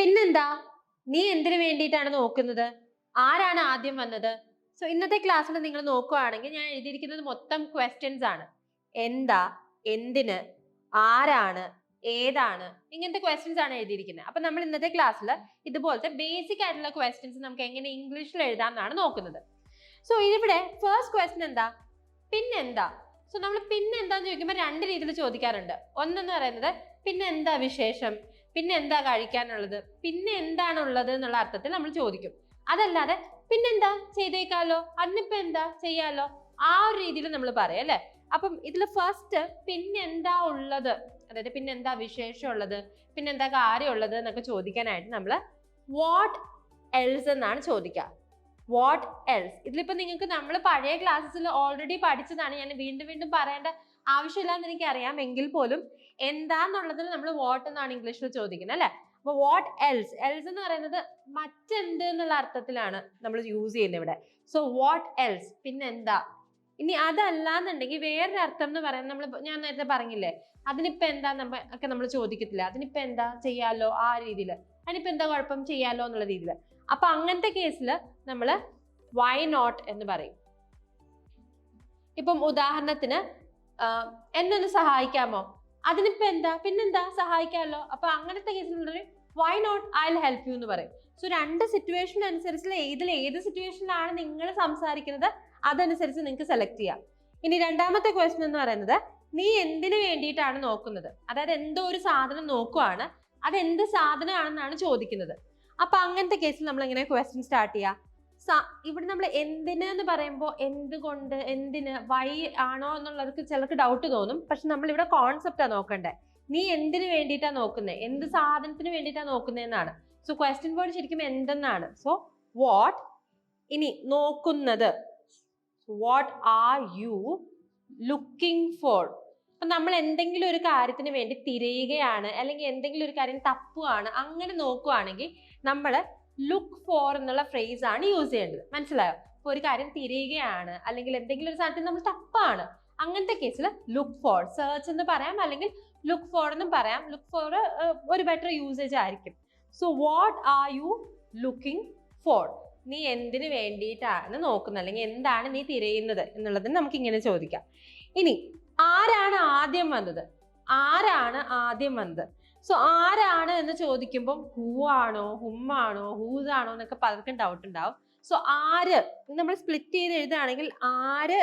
പിന്നെന്താ? നീ എന്തിനു വേണ്ടിയിട്ടാണ് നോക്കുന്നത്? ആരാണ് ആദ്യം വന്നത്? സോ ഇന്നത്തെ ക്ലാസ്സിൽ നിങ്ങൾ നോക്കുകയാണെങ്കിൽ ഞാൻ എഴുതിയിരിക്കുന്നത് മൊത്തം ക്വസ്റ്റ്യൻസ് ആണ്. എന്താ? എന്തിന്? ആരാണ്? ഏതാണ്? ഇങ്ങനത്തെ ക്വസ്റ്റ്യൻസ് ആണ് എഴുതിയിരിക്കുന്നത്. അപ്പൊ നമ്മൾ ഇന്നത്തെ ക്ലാസ്സിൽ ഇതുപോലത്തെ ബേസിക് ആയിട്ടുള്ള ക്വസ്റ്റ്യൻസ് നമുക്ക് എങ്ങനെ ഇംഗ്ലീഷിൽ എഴുതാം എന്നാണ് നോക്കുന്നത്. സോ ഇവിടെ ഫസ്റ്റ് ക്വസ്റ്റ്യൻ എന്താ? പിന്നെന്താ? സോ നമ്മൾ പിന്നെന്താന്ന് ചോദിക്കുമ്പോൾ രണ്ട് രീതിയിൽ ചോദിക്കാറുണ്ട്. ഒന്നെന്ന് പറയുന്നത് പിന്നെന്താ വിശേഷം? പിന്നെ എന്താ കഴിക്കാനുള്ളത്? പിന്നെ എന്താണുള്ളത് എന്നുള്ള അർത്ഥത്തിൽ നമ്മൾ ചോദിക്കും. അതല്ലാതെ പിന്നെന്താ ചെയ്തേക്കാലോ? അതിനിപ്പോ എന്താ ചെയ്യാലോ? ആ ഒരു രീതിയിൽ നമ്മൾ പറയാം അല്ലെ? അപ്പം ഇതിൽ ഫസ്റ്റ് പിന്നെന്താ ഉള്ളത്? അതായത് പിന്നെന്താ വിശേഷം ഉള്ളത്? പിന്നെന്താ കാര്യമുള്ളത് എന്നൊക്കെ ചോദിക്കാനായിട്ട് നമ്മൾ വാട്ട് എൽസ് എന്നാണ് ചോദിക്കുക. വാട്ട് എൽസ് ഇതിലിപ്പോ നിങ്ങൾക്ക് നമ്മൾ പഴയ ക്ലാസ്സിൽ ഓൾറെഡി പഠിച്ചതാണ്. ഞാൻ വീണ്ടും വീണ്ടും പറയേണ്ട ആവശ്യമില്ലാന്ന് എനിക്ക് അറിയാം എങ്കിൽ പോലും എന്താന്നുള്ളതിന് നമ്മൾ വാട്ട് എന്നാണ് ഇംഗ്ലീഷിൽ ചോദിക്കുന്നത് അല്ലെ? അപ്പൊ വാട്ട് എൽസ് എൽസ് എന്ന് പറയുന്നത് മറ്റെന്ത് എന്നുള്ള അർത്ഥത്തിലാണ് നമ്മൾ യൂസ് ചെയ്യുന്നത് ഇവിടെ. സോ വാട്ട് എൽസ് പിന്നെ എന്താ ഇനി അതല്ല എന്നുണ്ടെങ്കിൽ വേറൊരു അർത്ഥം എന്ന് പറയുന്നത് നമ്മൾ ഞാൻ നേരത്തെ പറഞ്ഞില്ലേ? അതിനിപ്പോ എന്താ നമ്മ ഒക്കെ നമ്മൾ ചോദിക്കത്തില്ല? അതിനിപ്പോ എന്താ ചെയ്യാലോ ആ രീതിയിൽ അതിനിപ്പോ എന്താ കുഴപ്പം ചെയ്യാലോ എന്നുള്ള രീതിയിൽ അപ്പൊ അങ്ങനത്തെ കേസിൽ നമ്മൾ വൈ നോട്ട് എന്ന് പറയും. ഇപ്പം ഉദാഹരണത്തിന് ആഹ് എന്നെ ഒന്ന് സഹായിക്കാമോ? അതിനിപ്പോ എന്താ? പിന്നെന്താ? സഹായിക്കാമല്ലോ അപ്പൊ അങ്ങനത്തെ കേസിലുള്ളൊരു why not I help you എന്ന് പറയും. സോ രണ്ട് സിറ്റുവേഷൻ അനുസരിച്ച് ഏതിൽ ഏത് സിറ്റുവേഷനിലാണ് നിങ്ങൾ സംസാരിക്കുന്നത് അതനുസരിച്ച് നിങ്ങൾക്ക് സെലക്ട് ചെയ്യാം. ഇനി രണ്ടാമത്തെ ക്വസ്റ്റൻ എന്ന് പറയുന്നത് നീ എന്തിനു വേണ്ടിയിട്ടാണ് നോക്കുന്നത്? അതായത് എന്തോ ഒരു സാധനം നോക്കുവാണ് അത് എന്ത് സാധനമാണെന്നാണ് ചോദിക്കുന്നത്. അപ്പൊ അങ്ങനത്തെ കേസിൽ നമ്മൾ എങ്ങനെ ക്വസ്റ്റ്യൻ സ്റ്റാർട്ട് ചെയ്യാം? ഇവിടെ നമ്മൾ എന്തിന് എന്ന് പറയുമ്പോൾ എന്തുകൊണ്ട് എന്തിന് വൈ ആണോ എന്നുള്ളവർക്ക് ചിലർക്ക് ഡൗട്ട് തോന്നും. പക്ഷെ നമ്മൾ ഇവിടെ കോൺസെപ്റ്റാ നോക്കണ്ടേ. നീ എന്തിനു വേണ്ടിയിട്ടാ നോക്കുന്നത് എന്ത് സാധനത്തിന് വേണ്ടിയിട്ടാ നോക്കുന്നതെന്നാണ് സോ ക്വസ്റ്റ്യൻ വേർഡ് ശരിക്കും എന്തെന്നാണ്? സോ വാട്ട് ഇനി നോക്കുന്നത്? What are you looking for അപ്പൊ നമ്മൾ എന്തെങ്കിലും ഒരു കാര്യത്തിന് വേണ്ടി തിരയുകയാണ് അല്ലെങ്കിൽ എന്തെങ്കിലും ഒരു കാര്യം തപ്പുകയാണ് അങ്ങനെ നോക്കുകയാണെങ്കിൽ നമ്മൾ ലുക്ക് ഫോർ എന്നുള്ള ഫ്രേസ് ആണ് യൂസ് ചെയ്യേണ്ടത്. മനസ്സിലായോ? ഇപ്പൊ ഒരു കാര്യം തിരയുകയാണ് അല്ലെങ്കിൽ എന്തെങ്കിലും ഒരു സാധനത്തിൽ നമ്മൾ തപ്പാണ് അങ്ങനത്തെ കേസിൽ ലുക്ക് ഫോർ സെർച്ച് എന്ന് പറയാം അല്ലെങ്കിൽ ലുക്ക് ഫോർ എന്നും പറയാം. ലുക്ക് ഫോർ ഒരു ബെറ്റർ യൂസേജ് ആയിരിക്കും. So what are you looking for നീ എന്തിനു വേണ്ടിയിട്ടാണ് നോക്കുന്നത് അല്ലെങ്കിൽ എന്താണ് നീ തിരയുന്നത് എന്നുള്ളതിന് നമുക്ക് ഇങ്ങനെ ചോദിക്കാം. ഇനി ആരാണ് ആദ്യം വന്നത്? ആരാണ് ആദ്യം വന്നത്? സോ ആരാണ് എന്ന് ചോദിക്കുമ്പോൾ ഹൂ ആണോ ഹും ആണോ ഹൂസ് ആണോ എന്നൊക്കെ പലർക്കും ഡൗട്ട് ഉണ്ടാവും. സോ ആര്? നമ്മൾ സ്പ്ലിറ്റ് ചെയ്ത് എഴുതുകയാണെങ്കിൽ ആര്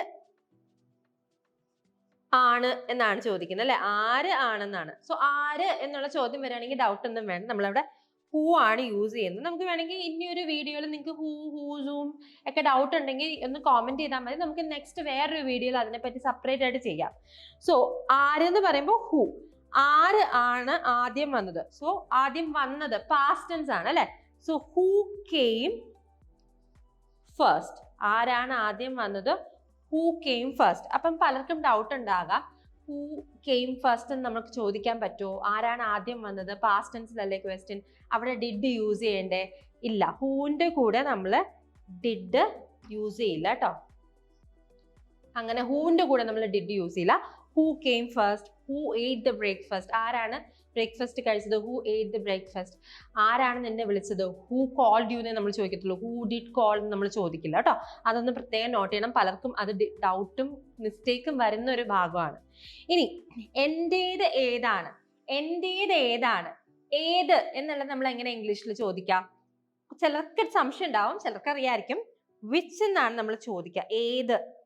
ആണ് എന്നാണ് ചോദിക്കുന്നത് അല്ലെ? ആര് ആണെന്നാണ്. സോ ആര് എന്നുള്ള ചോദ്യം വരികയാണെങ്കിൽ ഡൗട്ട് ഒന്നും വേണം നമ്മളവിടെ ഹൂ ആണ് യൂസ് ചെയ്യുന്നത്. നമുക്ക് വേണമെങ്കിൽ ഇനി ഒരു വീഡിയോയിൽ നിങ്ങൾക്ക് ഹൂ ഹൂസും ഒക്കെ ഡൗട്ട് ഉണ്ടെങ്കിൽ ഒന്ന് കോമെന്റ് ചെയ്താൽ മതി. നമുക്ക് നെക്സ്റ്റ് വേറൊരു വീഡിയോയിൽ അതിനെപ്പറ്റി സെപ്പറേറ്റ് ആയിട്ട് ചെയ്യാം. സോ എന്ന് പറയുമ്പോൾ ഹൂ ആര് ആണ് ആദ്യം വന്നത്? സോ ആദ്യം വന്നത് പാസ്റ്റ് ടെൻസ് ആണ് അല്ലെ? സോ ഹൂ കെയിം ഫസ്റ്റ് ആരാണ് ആദ്യം വന്നത്? ഹൂ കെയിം ഫസ്റ്റ് അപ്പം പലർക്കും ഡൗട്ട് ഉണ്ടാകാം. ഹൂ കെയിം ഫസ്റ്റ് എന്ന് നമുക്ക് ചോദിക്കാൻ പറ്റുമോ? ആരാണ് ആദ്യം വന്നത്? പാസ്റ്റ് ടെൻസിലല്ലേ ക്വസ്റ്റ്യൻ അവിടെ ഡിഡ് യൂസ് ചെയ്യണ്ടേ? ഇല്ല. ഹൂവിന്റെ കൂടെ നമ്മൾ ഡിഡ് യൂസ് ചെയ്യില്ല കേട്ടോ. അങ്ങനെ ഹൂവിന്റെ കൂടെ നമ്മൾ ഡിഡ് യൂസ് ചെയ്യില്ല. Who came first who ate the breakfast ആരാണ് ബ്രേക്ക്ഫാസ്റ്റ് കഴിച്ചത്? ഹൂ എയ്റ്റ് ദ ബ്രേക്ക്ഫാസ്റ്റ് ആരാണ് നിന്നെ വിളിച്ചത്? ഹൂ കോൾഡ് യു എന്നേ നമ്മൾ ചോദിക്കത്തുള്ളൂ. ഹൂ ഡിഡ് കോൾ എന്ന് നമ്മൾ ചോദിക്കില്ല കേട്ടോ. അതൊന്ന് പ്രത്യേകം നോട്ട് ചെയ്യണം. പലർക്കും അത് ഡൗട്ടും മിസ്റ്റേക്കും വരുന്ന ഒരു ഭാഗമാണ്. ഇനി എന്റേത് ഏതാണ്? എന്റേത് ഏതാണ്? ഏത് എന്നുള്ളത് നമ്മൾ എങ്ങനെ ഇംഗ്ലീഷിൽ ചോദിക്കാം? ചിലർക്ക് സംശയം ഉണ്ടാവും ചിലർക്ക് അറിയായിരിക്കും. വിച്ച് എന്നാണ് നമ്മൾ ചോദിക്കുക? ഏത്?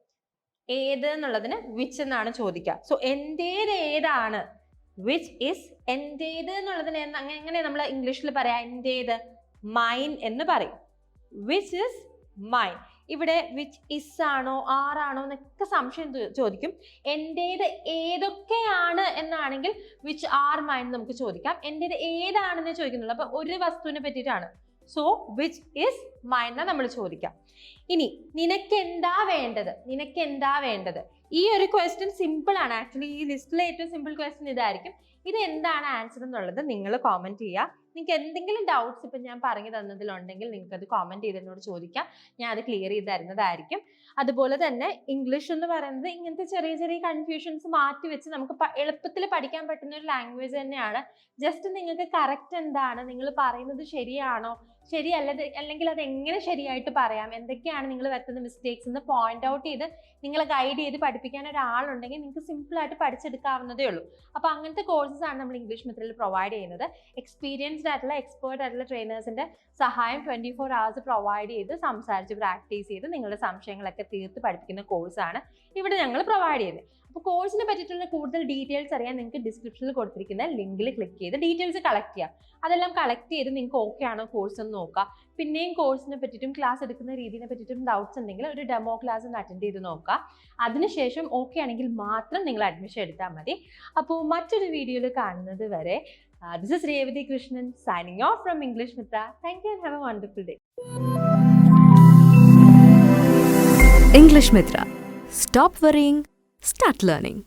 ഏത് എന്നുള്ളതിന് വിച്ച് എന്നാണ് ചോദിക്കുക. സോ എന്തേത് ഏതാണ്? വിച്ച് ഇസ് എന്തേത് എന്നുള്ളതിന് അങ്ങനെ എങ്ങനെ നമ്മൾ ഇംഗ്ലീഷിൽ പറയാം? എന്തേത് മൈൻ എന്ന് പറയും. വിച്ച് ഇസ് മൈൻ ഇവിടെ വിച്ച് ഇസ് ആണോ ആറാണോ എന്നൊക്കെ സംശയം ചോദിക്കും. എന്റേത് ഏതൊക്കെയാണ് എന്നാണെങ്കിൽ വിച്ച് ആർ മൈൻ നമുക്ക് ചോദിക്കാം. എന്റേത് ഏതാണെന്ന് ചോദിക്കുന്നുള്ളൂ. അപ്പൊ ഒരു വസ്തുവിനെ പറ്റിയിട്ടാണ്. സോ വിച്ച് ഇസ് മൈൻ നമ്മൾ ചോദിക്കാം. ഇനി നിനക്ക് എന്താ വേണ്ടത്? നിനക്ക് എന്താ വേണ്ടത്? ഈ ഒരു ക്വസ്റ്റ്യൻ സിമ്പിൾ ആണ്. ആക്ച്വലി ഈ ലിസ്റ്റിലെ ഏറ്റവും സിമ്പിൾ ക്വസ്റ്റ്യൻ ഇതായിരിക്കും. ഇത് എന്താണ് ആൻസർ എന്നുള്ളത് നിങ്ങൾ കോമെന്റ് ചെയ്യുക. നിങ്ങൾക്ക് എന്തെങ്കിലും ഡൗട്ട്സ് ഇപ്പം ഞാൻ പറഞ്ഞു തന്നതിലുണ്ടെങ്കിൽ നിങ്ങൾക്ക് അത് കോമന്റ് ചെയ്ത് എന്നോട് ചോദിക്കാം. ഞാൻ അത് ക്ലിയർ ചെയ്ത് തരുന്നതായിരിക്കും. അതുപോലെ തന്നെ ഇംഗ്ലീഷ് എന്ന് പറയുന്നത് ഇങ്ങനത്തെ ചെറിയ ചെറിയ കൺഫ്യൂഷൻസ് മാറ്റി വെച്ച് നമുക്ക് എളുപ്പത്തിൽ പഠിക്കാൻ പറ്റുന്ന ഒരു ലാംഗ്വേജ് തന്നെയാണ്. ജസ്റ്റ് നിങ്ങൾക്ക് കറക്റ്റ് എന്താണ്? നിങ്ങൾ പറയുന്നത് ശരിയാണോ? ശരിയല്ല അല്ലെങ്കിൽ അത് എങ്ങനെ ശരിയായിട്ട് പറയാം? എന്തൊക്കെയാണ് നിങ്ങൾ വരുത്തുന്ന മിസ്റ്റേക്സ് എന്ന് പോയിന്റ് ഔട്ട് ചെയ്ത് നിങ്ങളെ ഗൈഡ് ചെയ്ത് പഠിപ്പിക്കാൻ ഒരാളുണ്ടെങ്കിൽ നിങ്ങൾക്ക് സിമ്പിൾ ആയിട്ട് പഠിച്ചെടുക്കാവുന്നതേ ഉള്ളൂ. അപ്പോൾ അങ്ങനത്തെ കോഴ്സസ് ആണ് നമ്മൾ ഇംഗ്ലീഷ് മെത്തേഡിൽ പ്രൊവൈഡ് ചെയ്യുന്നത്. എക്സ്പീരിയൻസ്ഡ് ആയിട്ടുള്ള എക്സ്പേർട്ട് ആയിട്ടുള്ള ട്രെയിനേഴ്സിന്റെ സഹായം ട്വന്റി ഫോർ അവേഴ്സ് പ്രൊവൈഡ് ചെയ്ത് സംസാരിച്ച് പ്രാക്ടീസ് ചെയ്ത് നിങ്ങളുടെ സംശയങ്ങളൊക്കെ തീർത്ത് പഠിപ്പിക്കുന്ന കോഴ്സാണ് ഇവിടെ ഞങ്ങൾ പ്രൊവൈഡ് ചെയ്യുന്നത്. അപ്പോൾ കോഴ്സിനെ പറ്റിയിട്ടുള്ള കൂടുതൽ ഡീറ്റെയിൽസ് അറിയാൻ നിങ്ങൾക്ക് ഡിസ്ക്രിപ്ഷനിൽ കൊടുത്തിരിക്കുന്ന ലിങ്കിൽ ക്ലിക്ക് ചെയ്ത് ഡീറ്റെയിൽസ് കളക്ട് ചെയ്യാം. അതെല്ലാം കളക്ട് ചെയ്ത് നിങ്ങൾക്ക് ഓക്കെ ആണോ കോഴ്സ് എന്ന് നോക്കുക പിന്നെയും കോഴ്സിനെ പറ്റിയിട്ടും ക്ലാസ് എടുക്കുന്ന രീതിയെ പറ്റിയിട്ടും ഡൗട്ട്സ് ഉണ്ടെങ്കിൽ ഒരു ഡെമോ ക്ലാസ് ഒന്ന് അറ്റൻഡ് ചെയ്ത് നോക്കുക അതിനുശേഷം ഓക്കെ ആണെങ്കിൽ മാത്രം നിങ്ങൾ അഡ്മിഷൻ എടുത്താൽ മതി. അപ്പോൾ മറ്റൊരു വീഡിയോയിൽ കാണുന്നത് വരെ this is Revathi Krishnan signing off from English Mitra thank you have a wonderful day English Mitra. Stop worrying, start learning.